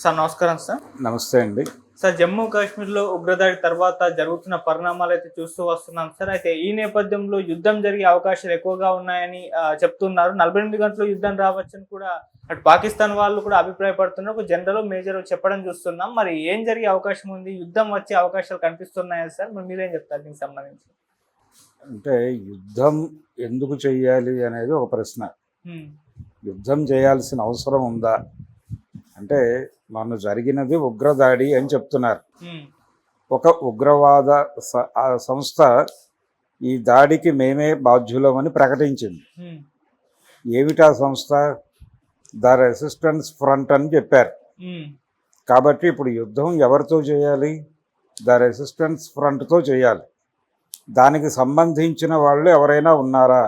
Sir నమస్కారం sir. నమస్తే అండి. సార్ జమ్మూ కాశ్మీర్లో ఉగ్రదాడి తర్వాత జరుగుతున్న పరిణామాలు అయితే చూస్తూ వస్తున్నాం సార్. అయితే ఈ నేపథ్యంలో యుద్ధం జరిగే అవకాశాలు ఎక్కువగా ఉన్నాయని చెప్తున్నారు. నలభై ఎనిమిది గంటలు యుద్ధం రావచ్చని కూడా అటు పాకిస్తాన్ వాళ్ళు కూడా అభిప్రాయపడుతున్నారు. ఒక జనరల్ మేజర్ చెప్పడం చూస్తున్నాం. మరి ఏం జరిగే అవకాశం ఉంది? యుద్ధం వచ్చే అవకాశాలు కనిపిస్తున్నాయా సార్? మరి మీరేం చెప్తారు దీనికి సంబంధించి? అంటే యుద్ధం ఎందుకు చెయ్యాలి అనేది ఒక ప్రశ్న. యుద్ధం చేయాల్సిన అవసరం ఉందా? అంటే మొన్న జరిగినది ఉగ్రదాడి అని చెప్తున్నారు. ఒక ఉగ్రవాద సంస్థ ఈ దాడికి మేమే బాధ్యులమని ప్రకటించింది. ఏమిటా సంస్థ? ద రెసిస్టెన్స్ ఫ్రంట్ అని చెప్పారు. కాబట్టి ఇప్పుడు యుద్ధం ఎవరితో చేయాలి? ద రెసిస్టెన్స్ ఫ్రంట్తో చేయాలి. దానికి సంబంధించిన వాళ్ళు ఎవరైనా ఉన్నారా?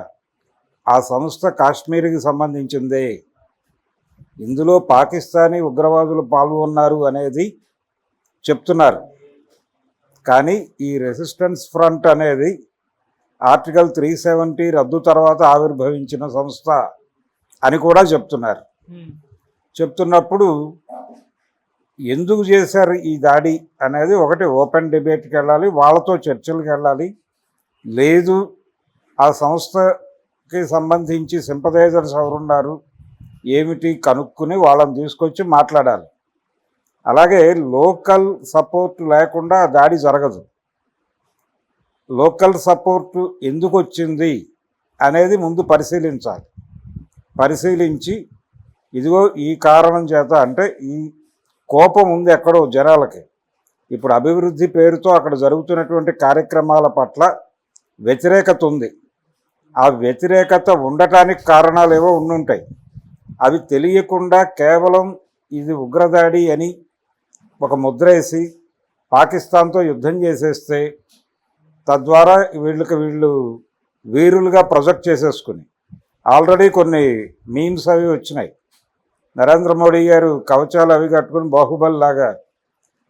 ఆ సంస్థ కాశ్మీర్కి సంబంధించిందే. ఇందులో పాకిస్తానీ ఉగ్రవాదులు పాల్గొన్నారు అనేది చెప్తున్నారు. కానీ ఈ రెసిస్టెన్స్ ఫ్రంట్ అనేది ఆర్టికల్ త్రీ సెవెంటీ రద్దు తర్వాత ఆవిర్భవించిన సంస్థ అని కూడా చెప్తున్నారు. చెప్తున్నప్పుడు ఎందుకు చేశారు ఈ దాడి అనేది ఒకటి ఓపెన్ డిబేట్కి వెళ్ళాలి వాళ్ళతో చర్చలకు వెళ్ళాలి. లేదు ఆ సంస్థకి సంబంధించి సింపదైజర్స్ ఎవరున్నారు? ఏమిటి కనుక్కుని వాళ్ళని తీసుకొచ్చి మాట్లాడాలి. అలాగే లోకల్ సపోర్ట్ లేకుండా దాడి జరగదు. లోకల్ సపోర్టు ఎందుకు వచ్చింది అనేది ముందు పరిశీలించాలి. పరిశీలించి ఇదిగో ఈ కారణం చేత అంటే ఈ కోపం ఉంది ఎక్కడో జనాలకి. ఇప్పుడు అభివృద్ధి పేరుతో అక్కడ జరుగుతున్నటువంటి కార్యక్రమాల పట్ల వ్యతిరేకత ఉంది. ఆ వ్యతిరేకత ఉండటానికి కారణాలు ఏవో ఉండుంటాయి. అవి తెలియకుండా కేవలం ఇది ఉగ్రదాడి అని ఒక ముద్ర వేసి పాకిస్తాన్తో యుద్ధం చేసేస్తే తద్వారా వీళ్ళకి వీళ్ళు వీరులుగా ప్రొజెక్ట్ చేసేసుకుని. ఆల్రెడీ కొన్ని మీమ్స్ అవి వచ్చినాయి. నరేంద్ర మోడీ గారు కవచాలు అవి కట్టుకుని బాహుబలి లాగా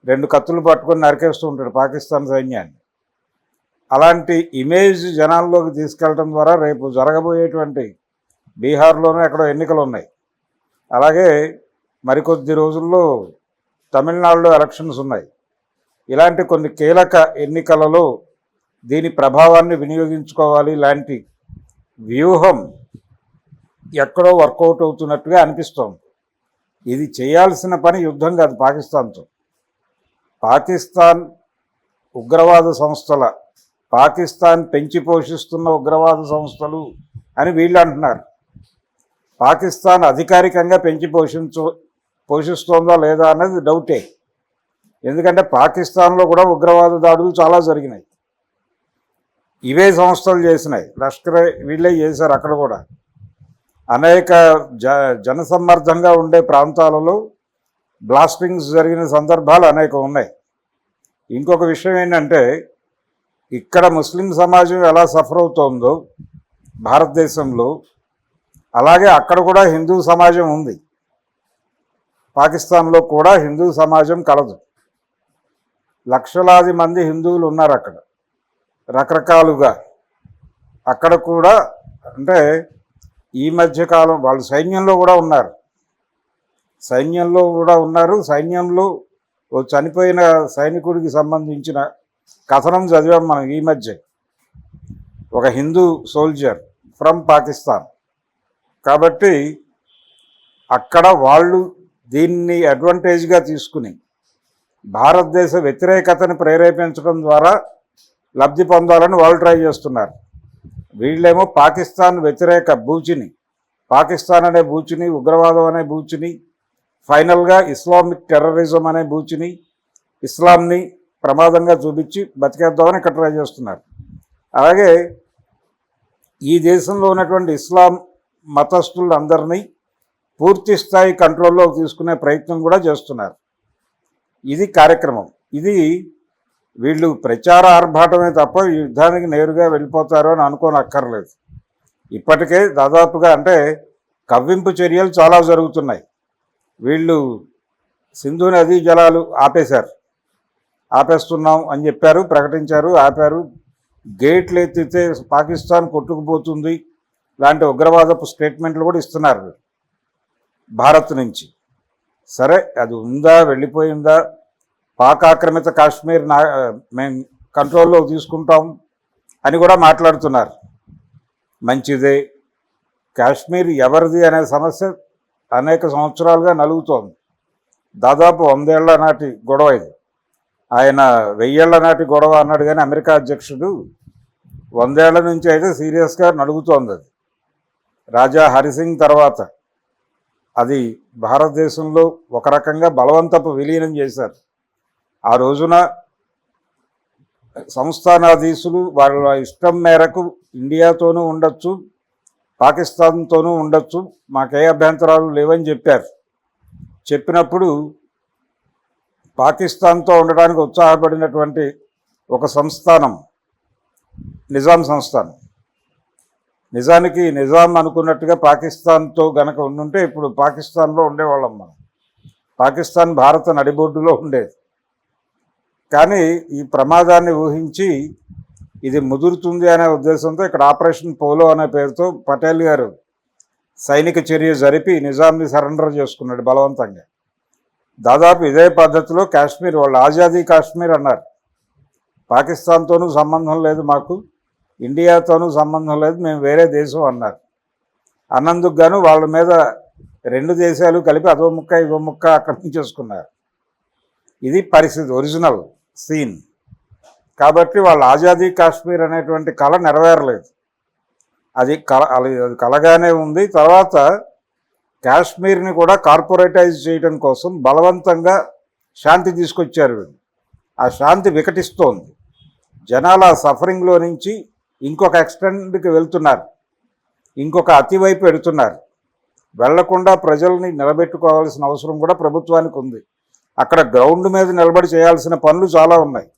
రెండు కత్తులు పట్టుకొని నరికేస్తూ ఉంటాడు పాకిస్తాన్ సైన్యాన్ని. అలాంటి ఇమేజ్ జనాల్లోకి తీసుకెళ్ళడం ద్వారా రేపు జరగబోయేటువంటి బీహార్లోనూ ఎక్కడో ఎన్నికలు ఉన్నాయి. అలాగే మరికొద్ది రోజుల్లో తమిళనాడులో ఎలక్షన్స్ ఉన్నాయి. ఇలాంటి కొన్ని కీలక ఎన్నికలలో దీని ప్రభావాన్ని వినియోగించుకోవాలి. లాంటి వ్యూహం ఎక్కడో వర్కౌట్ అవుతున్నట్టుగా అనిపిస్తోంది. ఇది చేయాల్సిన పని యుద్ధం కాదు పాకిస్తాన్తో. పాకిస్తాన్ ఉగ్రవాద సంస్థల పాకిస్తాన్ పెంచి పోషిస్తున్న ఉగ్రవాద సంస్థలు అని వీళ్ళు అంటున్నారు. పాకిస్తాన్ అధికారికంగా పెంచి పోషించు పోషిస్తోందా లేదా అనేది డౌటే. ఎందుకంటే పాకిస్తాన్లో కూడా ఉగ్రవాద దాడులు చాలా జరిగినాయి. ఇవే సంస్థలు చేసినాయి. లష్కర్ వీళ్ళే చేశారు అక్కడ కూడా. అనేక జ జనసమ్మర్దంగా ఉండే ప్రాంతాలలో బ్లాస్టింగ్స్ జరిగిన సందర్భాలు అనేక ఉన్నాయి. ఇంకొక విషయం ఏంటంటే ఇక్కడ ముస్లిం సమాజం ఎలా సఫర్ అవుతోందో భారతదేశంలో అలాగే అక్కడ కూడా హిందూ సమాజం ఉంది. పాకిస్తాన్లో కూడా హిందూ సమాజం కలదు. లక్షలాది మంది హిందువులు ఉన్నారు అక్కడ. రకరకాలుగా. అక్కడ కూడా అంటే ఈ మధ్య కాలం వాళ్ళు సైన్యంలో కూడా ఉన్నారు. సైన్యంలో కూడా ఉన్నారు. సైన్యంలో ఓ చనిపోయిన సైనికుడికి సంబంధించిన కథనం చదివాం మనం ఈ మధ్య. ఒక హిందూ సోల్జర్ ఫ్రమ్ పాకిస్తాన్. కాబట్టి అక్కడ వాళ్ళు దీన్ని అడ్వాంటేజ్గా తీసుకుని భారతదేశ వ్యతిరేకతను ప్రేరేపించడం ద్వారా లబ్ధి పొందాలని వాళ్ళు ట్రై చేస్తున్నారు. వీళ్ళేమో పాకిస్తాన్ వ్యతిరేక బూచిని పాకిస్తాన్ అనే బూచిని ఉగ్రవాదం అనే బూచిని ఫైనల్గా ఇస్లామిక్ టెర్రరిజం అనే బూచిని ఇస్లాంని ప్రమాదంగా చూపించి బతికేద్దామని ఇక్కడ ట్రై చేస్తున్నారు. అలాగే ఈ దేశంలో ఉన్నటువంటి ఇస్లాం మతస్థులందరినీ పూర్తి స్థాయి కంట్రోల్లోకి తీసుకునే ప్రయత్నం కూడా చేస్తున్నారు. ఇది కార్యక్రమం. ఇది వీళ్ళు ప్రచార ఆర్భాటమే తప్ప యుద్ధానికి నేరుగా వెళ్ళిపోతారు అని అనుకోనక్కర్లేదు. ఇప్పటికే దాదాపుగా అంటే కవ్వింపు చర్యలు చాలా జరుగుతున్నాయి. వీళ్ళు సింధు నదీ జలాలు ఆపేశారు. ఆపేస్తున్నాం అని చెప్పారు ప్రకటించారు ఆపారు. గేట్లు ఎత్తితే పాకిస్తాన్ కొట్టుకుపోతుంది. లాంటి ఉగ్రవాదపు స్టేట్మెంట్లు కూడా ఇస్తున్నారు భారత్ నుంచి. సరే అది ఉందా వెళ్ళిపోయిందా? పాక్ ఆక్రమిత కాశ్మీర్ నా మేము కంట్రోల్లో తీసుకుంటాం అని కూడా మాట్లాడుతున్నారు. మంచిదే. కాశ్మీర్ ఎవరిది అనే సమస్య అనేక సంవత్సరాలుగా నలుగుతోంది. దాదాపు వందేళ్ళ నాటి గొడవ ఇది. ఆయన వెయ్యేళ్ళ నాటి గొడవ అన్నాడు కానీ అమెరికా అధ్యక్షుడు వందేళ్ళ నుంచి అయితే సీరియస్గా నలుగుతోంది అది. రాజా హరిసింగ్ తర్వాత అది భారతదేశంలో ఒక రకంగా బలవంతపు విలీనం చేశారు. ఆ రోజున సంస్థానాధీశులు వాళ్ళ ఇష్టం మేరకు ఇండియాతోనూ ఉండొచ్చు పాకిస్తాన్తోనూ ఉండొచ్చు మాకే అభ్యంతరాలు లేవని చెప్పారు. చెప్పినప్పుడు పాకిస్తాన్తో ఉండడానికి ఉత్సాహపడినటువంటి ఒక సంస్థానం నిజాం సంస్థానం. నిజానికి నిజాం అనుకున్నట్టుగా పాకిస్తాన్తో గనక ఉండుంటే ఇప్పుడు పాకిస్తాన్లో ఉండేవాళ్ళం మనం. పాకిస్తాన్ భారత నడిబొడ్డులో ఉండేది. కానీ ఈ ప్రమాదాన్ని ఊహించి ఇది ముదురుతుంది అనే ఉద్దేశంతో ఇక్కడ ఆపరేషన్ పోలో అనే పేరుతో పటేల్ గారు సైనిక చర్య జరిపి నిజాంని సరెండర్ చేసుకున్నాడు బలవంతంగా. దాదాపు ఇదే పద్ధతిలో కాశ్మీర్ వాళ్ళు ఆజాదీ కాశ్మీర్ అన్నారు. పాకిస్తాన్తోనూ సంబంధం లేదు మాకు. ఇండియాతోనూ సంబంధం లేదు మేము వేరే దేశం అన్నారు. అన్నందుకు గాను వాళ్ళ మీద రెండు దేశాలు కలిపి అదో ముక్క ఇదో ముక్క ఆక్రమించేసుకున్నారు ఇది పరిస్థితి ఒరిజినల్ సీన్. కాబట్టి వాళ్ళ ఆజాదీ కాశ్మీర్ అనేటువంటి కళ నెరవేరలేదు. అది కళ అది అది కలగానే ఉంది. తర్వాత కాశ్మీర్ని కూడా కార్పొరేటైజ్ చేయడం కోసం బలవంతంగా శాంతి తీసుకొచ్చారు ఆ శాంతి వికటిస్తోంది. జనాల సఫరింగ్లో నుంచి ఇంకొక ఎక్స్టెండ్కి వెళ్తున్నారు. ఇంకొక అతివైపు పెడుతున్నారు వెళ్ళకుండా ప్రజల్ని నిలబెట్టుకోవాల్సిన అవసరం కూడా ప్రభుత్వానికి ఉంది. అక్కడ గ్రౌండ్ మీద నిలబడి చేయాల్సిన పనులు చాలా ఉన్నాయి.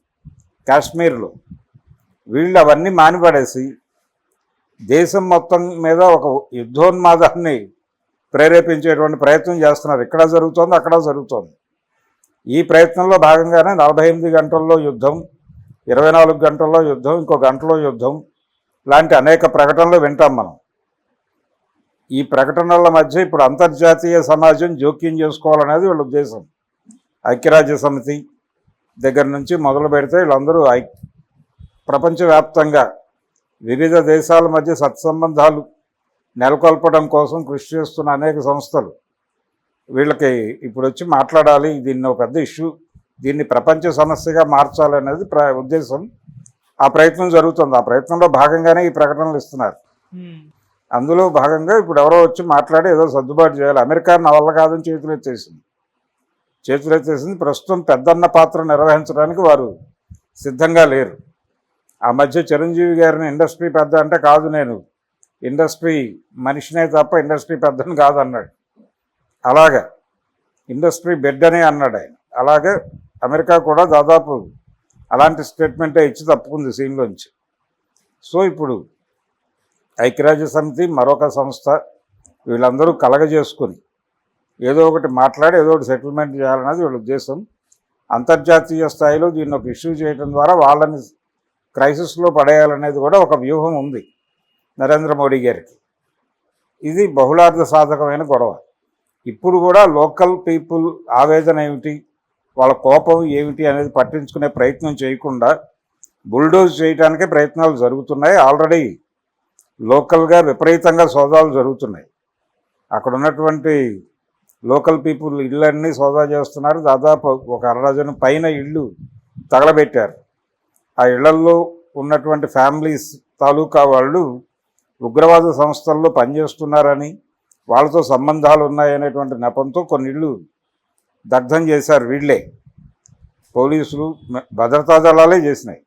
కాశ్మీర్లో. వీళ్ళు అవన్నీ మానిపడేసి దేశం మొత్తం మీద ఒక యుద్ధోన్మాదాన్ని ప్రేరేపించేటువంటి ప్రయత్నం చేస్తున్నారు. ఇక్కడ జరుగుతోంది అక్కడ జరుగుతోంది. ఈ ప్రయత్నంలో భాగంగానే నలభై ఎనిమిది గంటల్లో యుద్ధం ఇరవై నాలుగు గంటల్లో యుద్ధం ఇంకో గంటలో యుద్ధం. లాంటి అనేక ప్రకటనలు వింటాం మనం. ఈ ప్రకటనల మధ్య ఇప్పుడు అంతర్జాతీయ సమాజం జోక్యం చేసుకోవాలనేది వీళ్ళ ఉద్దేశం. ఐక్యరాజ్య సమితి దగ్గర నుంచి మొదలు పెడితే వీళ్ళందరూ ఐ ప్రపంచవ్యాప్తంగా వివిధ దేశాల మధ్య సత్సంబంధాలు నెలకొల్పడం కోసం కృషి చేస్తున్న అనేక సంస్థలు. వీళ్ళకి ఇప్పుడు వచ్చి మాట్లాడాలి దీన్ని ఒక పెద్ద ఇష్యూ దీన్ని ప్రపంచ సమస్యగా మార్చాలనేది ప్ర ఉద్దేశం. ఆ ప్రయత్నం జరుగుతుంది. ఆ ప్రయత్నంలో భాగంగానే ఈ ప్రకటనలు ఇస్తున్నారు. అందులో భాగంగా ఇప్పుడు ఎవరో వచ్చి మాట్లాడి ఏదో సర్దుబాటు చేయాలి. అమెరికా నా వల్ల కాదని చేతులు ఎత్తేసింది. చేతులు ఎత్తేసింది. ప్రస్తుతం పెద్దన్న పాత్ర నిర్వహించడానికి వారు సిద్ధంగా లేరు. ఆ మధ్య చిరంజీవి గారిని ఇండస్ట్రీ పెద్ద అంటే కాదు నేను. ఇండస్ట్రీ మనిషినే తప్ప ఇండస్ట్రీ పెద్దని కాదు అన్నాడు. అలాగా. ఇండస్ట్రీ బెడ్ అనే అన్నాడు ఆయన. అలాగే అమెరికా కూడా దాదాపు అలాంటి స్టేట్మెంటే ఇచ్చి తప్పుకుంది సీన్లోంచి. సో ఇప్పుడు ఐక్యరాజ్య సమితి మరొక సంస్థ వీళ్ళందరూ కలగజేసుకుని ఏదో ఒకటి మాట్లాడి ఏదో ఒకటి సెటిల్మెంట్ చేయాలన్నది వీళ్ళ ఉద్దేశం. అంతర్జాతీయ స్థాయిలో దీన్ని ఒక ఇష్యూ చేయడం ద్వారా వాళ్ళని క్రైసిస్లో పడేయాలనేది కూడా ఒక వ్యూహం ఉంది నరేంద్ర మోడీ గారికి. ఇది బహుళార్థ సాధకమైన గొడవ. ఇప్పుడు కూడా లోకల్ పీపుల్ ఆవేదన ఏమిటి? వాళ్ళ కోపం ఏమిటి అనేది పట్టించుకునే ప్రయత్నం చేయకుండా బుల్డోజ్ చేయడానికే ప్రయత్నాలు జరుగుతున్నాయి. ఆల్రెడీ లోకల్గా విపరీతంగా సోదాలు జరుగుతున్నాయి. అక్కడ ఉన్నటువంటి లోకల్ పీపుల్ ఇళ్ళన్నీ సోదా చేస్తున్నారు. దాదాపు ఒక అరడజను పైన ఇళ్ళు తగలబెట్టారు. ఆ ఇళ్ళల్లో ఉన్నటువంటి ఫ్యామిలీస్ తాలూకా వాళ్ళు ఉగ్రవాద సంస్థల్లో పనిచేస్తున్నారని వాళ్ళతో సంబంధాలు ఉన్నాయనేటువంటి నెపంతో కొన్ని ఇళ్ళు దగ్ధం చేశారు వీళ్ళే. పోలీసులు భద్రతా దళాలే చేసినాయి.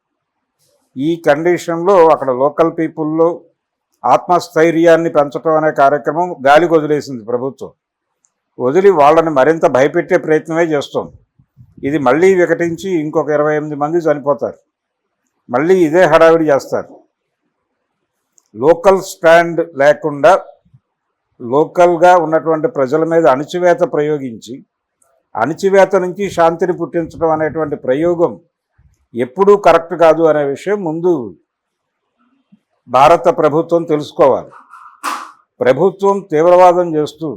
ఈ కండిషన్లో అక్కడ లోకల్ పీపుల్లో ఆత్మస్థైర్యాన్ని పెంచడం అనే కార్యక్రమం గాలికి వదిలేసింది ప్రభుత్వం. వదిలి వాళ్ళని మరింత భయపెట్టే ప్రయత్నమే చేస్తుంది. ఇది మళ్ళీ వికటించి ఇంకొక ఇరవై ఎనిమిది మంది చనిపోతారు. మళ్ళీ ఇదే హడావిడి చేస్తారు. లోకల్ స్టాండ్ లేకుండా లోకల్గా ఉన్నటువంటి ప్రజల మీద అణచివేత ప్రయోగించి అణిచివేత నుంచి శాంతిని పుట్టించడం అనేటువంటి ప్రయోగం ఎప్పుడూ కరెక్ట్ కాదు అనే విషయం ముందు భారత ప్రభుత్వం తెలుసుకోవాలి. ప్రభుత్వం తీవ్రవాదం చేస్తూ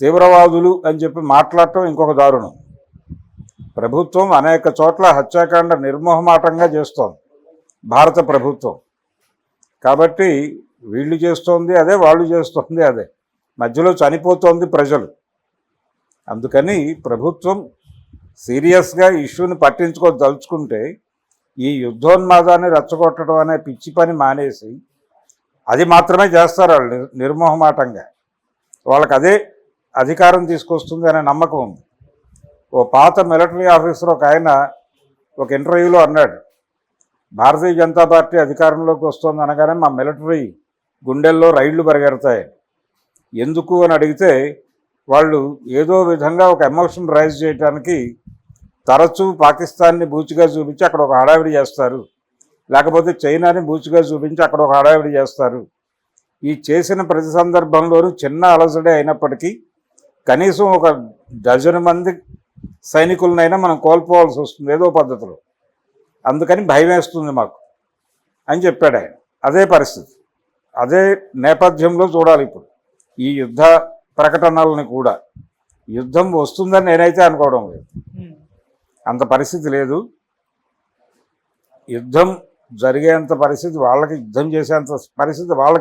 తీవ్రవాదులు అని చెప్పి మాట్లాడటం ఇంకొక దారుణం. ప్రభుత్వం అనేక చోట్ల హత్యాకాండ నిర్మోహమాటంగా చేస్తోంది భారత ప్రభుత్వం. కాబట్టి వీళ్ళు చేస్తోంది అదే వాళ్ళు చేస్తోంది అదే. మధ్యలో చనిపోతోంది ప్రజలు. అందుకని ప్రభుత్వం సీరియస్గా ఇష్యూని పట్టించుకోదలుచుకుంటే ఈ యుద్ధోన్మాదాన్ని రెచ్చగొట్టడం అనే పిచ్చి పని మానేసి అది మాత్రమే చేస్తారు వాళ్ళు నిర్మోహమాటంగా. వాళ్ళకి అదే అధికారం తీసుకొస్తుంది అనే నమ్మకం ఉంది. ఓ పాత మిలిటరీ ఆఫీసర్ ఒక ఆయన ఒక ఇంటర్వ్యూలో అన్నాడు భారతీయ జనతా పార్టీ అధికారంలోకి వస్తుంది అనగానే మా మిలిటరీ గుండెల్లో రైళ్ళు పరిగెడతాయి ఎందుకు? అని అడిగితే వాళ్ళు ఏదో విధంగా ఒక ఎమోషన్ రైజ్ చేయడానికి తరచూ పాకిస్తాన్ని బూచిగా చూపించి అక్కడ ఒక హడావిడి చేస్తారు. లేకపోతే చైనాని బూచిగా చూపించి అక్కడ ఒక హడావిడి చేస్తారు. ఈ చేసిన ప్రతి సందర్భంలోనూ చిన్న అలసడే అయినప్పటికీ కనీసం ఒక డజన్ మంది సైనికులనైనా మనం కోల్పోవాల్సి వస్తుంది ఏదో పద్ధతిలో. అందుకని భయం వేస్తుంది మాకు అని చెప్పాడు ఆయన. అదే పరిస్థితి. అదే నేపథ్యంలో చూడాలి ఇప్పుడు. ఈ యుద్ధ ప్రకటనలని కూడా. యుద్ధం వస్తుందని నేనైతే అనుకోవడం లేదు. అంత పరిస్థితి లేదు. యుద్ధం జరిగేంత పరిస్థితి వాళ్ళకి యుద్ధం చేసేంత పరిస్థితి వాళ్ళకి